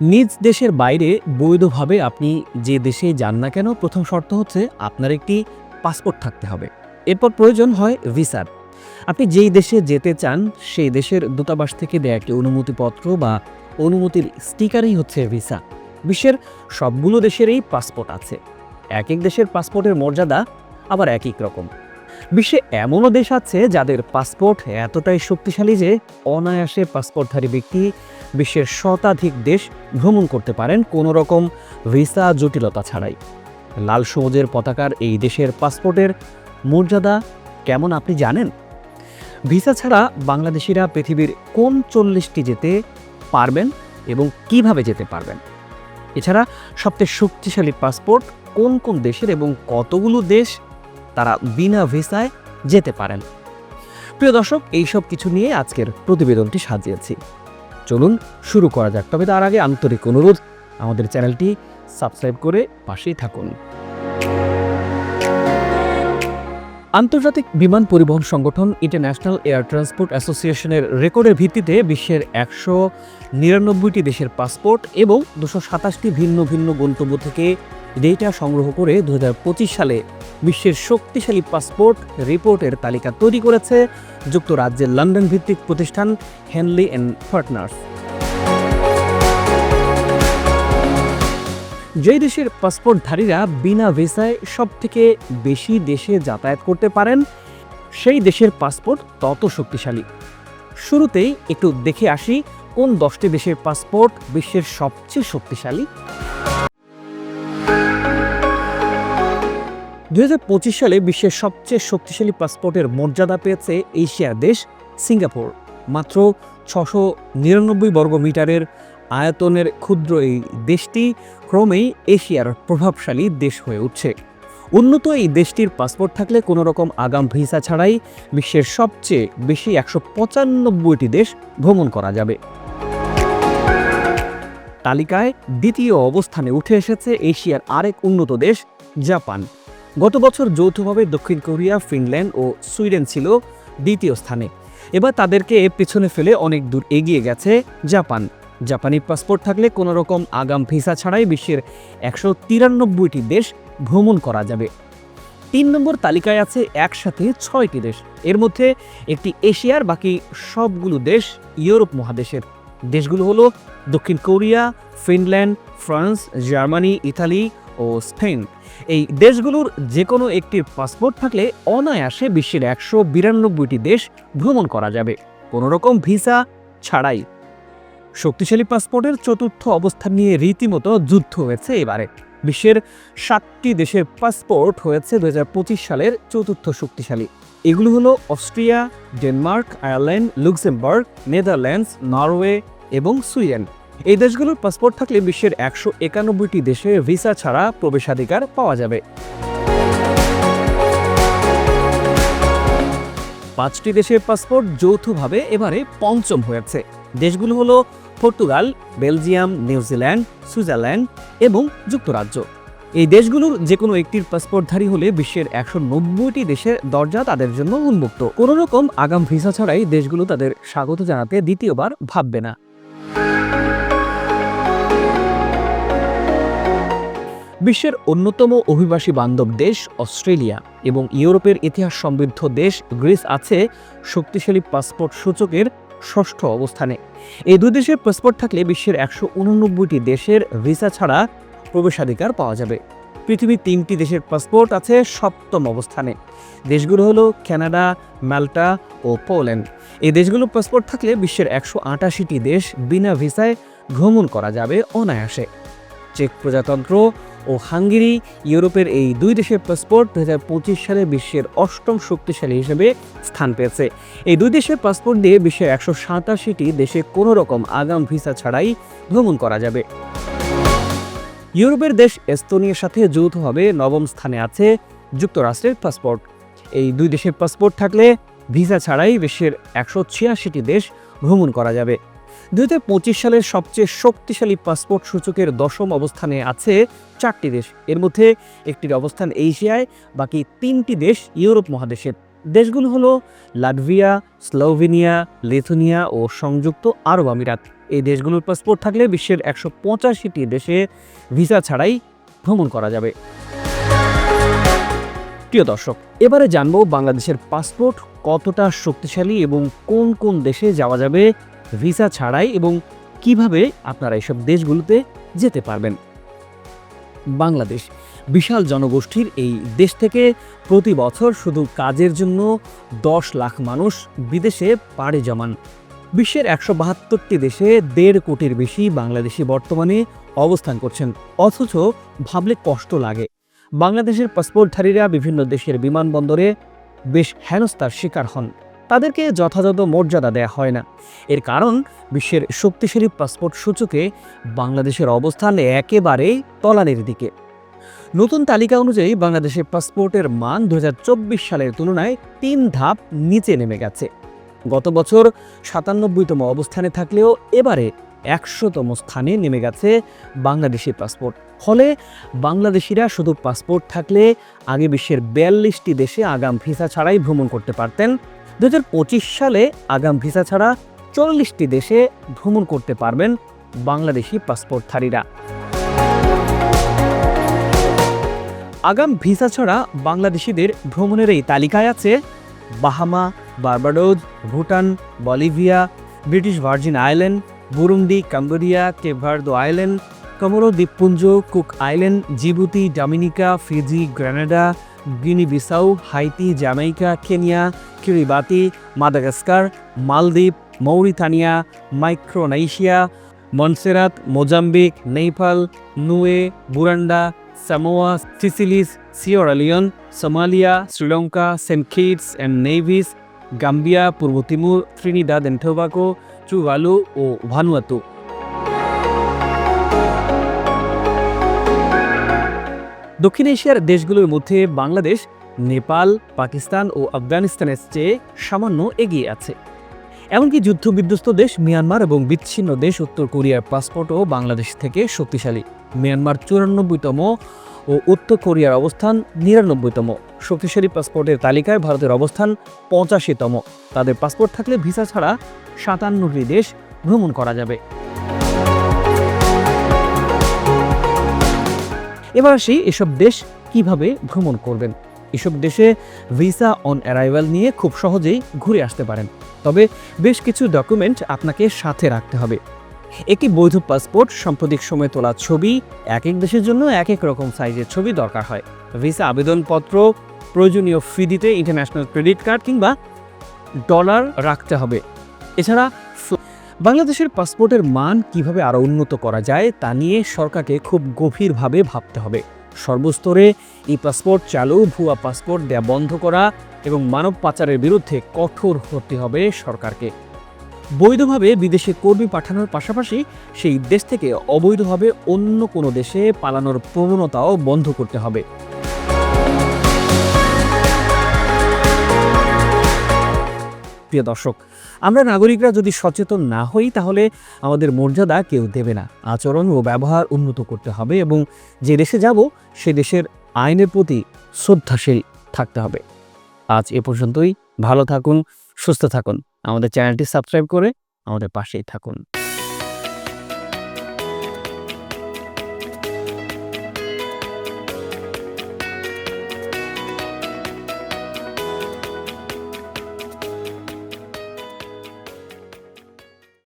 নিজ দেশের বাইরে বৈধভাবে আপনি যে দেশে যান না কেন, প্রথম শর্ত হচ্ছে আপনার একটি পাসপোর্ট থাকতে হবে। এরপর প্রয়োজন হয় ভিসার। আপনি যেই দেশে যেতে চান, সেই দেশের দূতাবাস থেকে দেয়া একটি অনুমতিপত্র বা অনুমতির স্টিকারই হচ্ছে ভিসা। বিশ্বের সবগুলো দেশেরই পাসপোর্ট আছে। এক এক দেশের পাসপোর্টের মর্যাদা আবার এক এক রকম। বিশ্বে এমনও দেশ আছে যাদের পাসপোর্ট এতটাই শক্তিশালী যে অনায়াসে পাসপোর্টধারী ব্যক্তি বিশ্বের শতাধিক দেশ ভ্রমণ করতে পারেন কোনো রকম ভিসা জটিলতা ছাড়াই। লাল সবুজের পতাকার এই দেশের পাসপোর্টের মর্যাদা কেমন আপনি জানেন? ভিসা ছাড়া বাংলাদেশিরা পৃথিবীর কোন চল্লিশটি যেতে পারবেন এবং কীভাবে যেতে পারবেন? এছাড়া সবচেয়ে শক্তিশালী পাসপোর্ট কোন কোন দেশের এবং কতগুলো দেশ তারা বিনা ভিসায় যেতে পারেন। প্রিয় দর্শক, এইসব কিছু নিয়ে আজকের প্রতিবেদনটি সাজিয়েছি। চলুন শুরু করা যাক। তবে তার আগে আন্তরিক অনুরোধ, আমাদের চ্যানেলটি সাবস্ক্রাইব করে পাশেই থাকুন। আন্তর্জাতিক বিমান পরিবহন সংগঠন ইন্টারন্যাশনাল এয়ার ট্রান্সপোর্ট অ্যাসোসিয়েশনের রেকর্ডের ভিত্তিতে বিশ্বের একশো নিরানব্বইটি দেশের পাসপোর্ট এবং দুশো সাতাশটি ভিন্ন ভিন্ন গন্তব্য থেকে ডেটা সংগ্রহ করে দু হাজার পঁচিশ সালে বিশ্বের শক্তিশালী পাসপোর্ট রিপোর্টের তালিকা তৈরি করেছে যুক্তরাজ্যের লন্ডন ভিত্তিক প্রতিষ্ঠান হেনলি অ্যান্ড পার্টনার্স। যেই দেশের পাসপোর্টধারীরা বিনা ভিসায় সব থেকে বেশি দেশে যাতায়াত করতে পারেন, সেই দেশের পাসপোর্ট তত শক্তিশালী। শুরুতেই একটু দেখে আসি কোন দশটি দেশের পাসপোর্ট বিশ্বের সবচেয়ে শক্তিশালী। দু হাজার পঁচিশ সালে বিশ্বের সবচেয়ে শক্তিশালী পাসপোর্টের মর্যাদা পেয়েছে এশিয়ার দেশ সিঙ্গাপুর। মাত্র ছশো নিরানব্বই বর্গ মিটারের আয়তনের ক্ষুদ্র এই দেশটি ক্রমেই এশিয়ার প্রভাবশালী দেশ হয়ে উঠছে। উন্নত এই দেশটির পাসপোর্ট থাকলে কোনো রকম আগাম ভিসা ছাড়াই বিশ্বের সবচেয়ে বেশি একশো পঁচানব্বইটি দেশ ভ্রমণ করা যাবে। তালিকায় দ্বিতীয় অবস্থানে উঠে এসেছে এশিয়ার আরেক উন্নত দেশ জাপান। গত বছর যৌথভাবে দক্ষিণ কোরিয়া, ফিনল্যান্ড ও সুইডেন ছিল দ্বিতীয় স্থানে। এবার তাদেরকে পেছনে ফেলে অনেক দূর এগিয়ে গেছে জাপান। জাপানি পাসপোর্ট থাকলে কোনো রকম আগাম ভিসা ছাড়াই বিশ্বের একশো তিরানব্বইটি দেশ ভ্রমণ করা যাবে। তিন নম্বর তালিকায় আছে একসাথে ছয়টি দেশ। এর মধ্যে একটি এশিয়ার, বাকি সবগুলো দেশ ইউরোপ মহাদেশের। দেশগুলো হলো দক্ষিণ Korea, Finland, France, Germany, Italy ও স্পেন। এই দেশগুলোর যে কোনো একটির পাসপোর্ট থাকলে অনায়াসে বিশ্বের একশো বিরানব্বইটি দেশ ভ্রমণ করা যাবে। কোনো রকম ভিসা ছাড়াই। শক্তিশালী পাসপোর্টের চতুর্থ অবস্থান নিয়ে রীতিমতো যুদ্ধ হয়েছে এবারে। বিশ্বের সাতটি দেশের পাসপোর্ট হয়েছে দুই হাজার পঁচিশ সালের চতুর্থ শক্তিশালী। এগুলো হলো Austria, Denmark, Ireland, Luxembourg, Netherlands, Norway এবং সুইডেন। এই দেশগুলোর পাসপোর্ট থাকলে বিশ্বের একশো একানব্বইটি দেশে ভিসা ছাড়া প্রবেশাধিকার পাওয়া যাবে। পাঁচটি দেশের পাসপোর্ট যৌথভাবে এবারে পঞ্চম হয়েছে। দেশগুলো হলো পর্তুগাল, বেলজিয়াম নিউজিল্যান্ড সুইজারল্যান্ড এবং যুক্তরাজ্য। এই দেশগুলোর যে কোনো একটির পাসপোর্টধারী হলে বিশ্বের একশো নব্বইটি দেশের দরজা তাদের জন্য উন্মুক্ত। কোনো রকম আগাম ভিসা ছাড়াই দেশগুলো তাদের স্বাগত জানাতে দ্বিতীয়বার ভাববে না। বিশ্বের অন্যতম অভিবাসী বান্ধব দেশ অস্ট্রেলিয়া এবং ইউরোপের ইতিহাস সমৃদ্ধ দেশ গ্রিস আছে শক্তিশালী পাসপোর্ট সূচকের ষষ্ঠ অবস্থানে। এই দুই দেশের পাসপোর্ট থাকলে বিশ্বের একশো উননব্বইটি দেশের ভিসা ছাড়া প্রবেশাধিকার পাওয়া যাবে। পৃথিবীর তিনটি দেশের পাসপোর্ট আছে সপ্তম অবস্থানে। দেশগুলো হলো কানাডা মাল্টা ও পোল্যান্ড। এই দেশগুলোর পাসপোর্ট থাকলে বিশ্বের একশো আটাশিটি দেশ বিনা ভিসায় ভ্রমণ করা যাবে অনায়াসে। চেক প্রজাতন্ত্র ও হাঙ্গেরি, ইউরোপের এই দুই দেশের পাসপোর্ট দু হাজার পঁচিশ সালে বিশ্বের অষ্টম শক্তিশালী হিসেবে স্থান পেয়েছে। এই দুই দেশের পাসপোর্ট দিয়ে বিশ্বের একশো সাতাশিটি দেশে কোনো রকম আগাম ভিসা ছাড়াই ভ্রমণ করা যাবে। ইউরোপের দেশ এস্তোনিয়ার সাথে যৌথভাবে নবম স্থানে আছে যুক্তরাষ্ট্রের পাসপোর্ট। এই দুই দেশের পাসপোর্ট থাকলে ভিসা ছাড়াই বিশ্বের একশো ছিয়াশিটি দেশ ভ্রমণ করা যাবে। দুই হাজার পঁচিশ সালের সবচেয়ে শক্তিশালী পাসপোর্ট সূচকের দশম অবস্থানে আছে চারটি দেশ। এর মধ্যে একটির অবস্থান এশিয়ায়, বাকি তিনটি দেশ ইউরোপ মহাদেশের। দেশগুলো হলো লাটভিয়া, স্লোভেনিয়া, লিথুনিয়া ও সংযুক্ত আরব আমিরাত। এই দেশগুলোর পাসপোর্ট থাকলে বিশ্বের একশো পঁচাশিটি দেশে ভিসা ছাড়াই ভ্রমণ করা যাবে। প্রিয় দর্শক, এবারে জানব বাংলাদেশের পাসপোর্ট কতটা শক্তিশালী এবং কোন কোন দেশে যাওয়া যাবে ভিসা ছাড়াই এবং কীভাবে আপনারা এসব দেশগুলোতে যেতে পারবেন। বাংলাদেশ, বিশাল জনগোষ্ঠীর এই দেশ থেকে প্রতি বছর শুধু কাজের জন্য দশ লাখ মানুষ বিদেশে পাড়ি জমান। বিশ্বের একশো বাহাত্তরটি দেশে দেড় কোটির বেশি বাংলাদেশি বর্তমানে অবস্থান করছেন, অথচ ভাবলে কষ্ট লাগে। বাংলাদেশের পাসপোর্টধারীরা বিভিন্ন দেশের বিমানবন্দরে বেশ হেনস্থার শিকার হন। তাদেরকে যথাযথ মর্যাদা দেয়া হয় না। এর কারণ, বিশ্বের শক্তিশালী পাসপোর্ট সূচকে বাংলাদেশের অবস্থান একেবারে তলানির দিকে। নতুন তালিকা অনুযায়ী বাংলাদেশের পাসপোর্টের মান দু হাজার চব্বিশ সালের তুলনায় তিন ধাপ নিচে নেমে গেছে। গত বছর সাতানব্বইতম অবস্থানে থাকলেও এবারে একশোতম স্থানে নেমে গেছে বাংলাদেশি পাসপোর্ট। ফলে বাংলাদেশিরা শুধু পাসপোর্ট থাকলে আগে বিশ্বের বিয়াল্লিশটি দেশে আগাম ভিসা ছাড়াই ভ্রমণ করতে পারতেন। দু হাজার পঁচিশ সালে আগাম ভিসা ছাড়া চল্লিশটি দেশে ভ্রমণ করতে পারবেন বাংলাদেশি পাসপোর্টধারীরা। আগাম ভিসা ছাড়া বাংলাদেশিদের ভ্রমণের এই তালিকায় আছে Bahamas, Barbados, Bhutan, Bolivia, British Virgin Island Burundi Cambodia Cape Verde Island Comoro দ্বীপপুঞ্জ Cook Island Djibouti Dominica Fiji Grenada Guinea Bissau Haiti Jamaica Kenya Kiribati Madagascar Maldives Mauritania Micronesia Montserrat Mozambique Nepal Niue বুরান্ডা Samoa Seychelles Sierra Leone Somalia Sri Lanka Saint Kitts and Nevis Gambia Purba Timor Trinidad and Tuvalu ও Vanuatu দক্ষিণ এশিয়ার দেশগুলোর মধ্যে বাংলাদেশ, নেপাল, পাকিস্তান ও আফগানিস্তানের চেয়ে সামান্য এগিয়ে আছে। এমনকি যুদ্ধবিধ্বস্ত দেশ মিয়ানমার এবং বিচ্ছিন্ন দেশ উত্তর কোরিয়ার পাসপোর্টও বাংলাদেশ থেকে শক্তিশালী। মিয়ানমার চুরানব্বইতম ও উত্তর কোরিয়ার অবস্থান নিরানব্বইতম। শক্তিশালী পাসপোর্টের তালিকায় ভারতের অবস্থান পঁচাশিতম। তাদের পাসপোর্ট থাকলে ভিসা ছাড়া সাতান্নটি দেশ ভ্রমণ করা যাবে। এবার আসি এসব দেশ কীভাবে ভ্রমণ করবেন। এসব দেশে ভিসা অন অ্যারাইভাল নিয়ে খুব সহজেই ঘুরে আসতে পারেন। তবে বেশ কিছু ডকুমেন্ট আপনাকে সাথে রাখতে হবে। একটি বৈধ পাসপোর্ট, সাম্প্রতিক সময়ে তোলা ছবি, এক এক দেশের জন্য এক এক রকম সাইজের ছবি দরকার হয়। ভিসা আবেদনপত্র, প্রয়োজনীয় ফি দিতে ইন্টারন্যাশনাল ক্রেডিট কার্ড কিংবা ডলার রাখতে হবে। এছাড়া বাংলাদেশের পাসপোর্টের মান কীভাবে আরও উন্নত করা যায় তা নিয়ে সরকারকে খুব গভীরভাবে ভাবতে হবে। সর্বস্তরে ই পাসপোর্ট চালু, ভুয়া পাসপোর্ট দেয়া বন্ধ করা এবং মানব পাচারের বিরুদ্ধে কঠোর হতে হবে সরকারকে। বৈধভাবে বিদেশে কর্মী পাঠানোর পাশাপাশি সেই দেশ থেকে অবৈধভাবে অন্য কোনো দেশে পালানোর প্রবণতাও বন্ধ করতে হবে। প্রিয় দর্শক, আমরা নাগরিকরা যদি সচেতন না হই, তাহলে আমাদের মর্যাদা কেউ দেবে না। আচরণ ও ব্যবহার উন্নত করতে হবে এবং যে দেশে যাব, সে দেশের আইনের প্রতি শ্রদ্ধাশীল থাকতে হবে। আজ এ পর্যন্তই। ভালো থাকুন, সুস্থ থাকুন। আমাদের চ্যানেলটি সাবস্ক্রাইব করে আমাদের পাশেই থাকুন।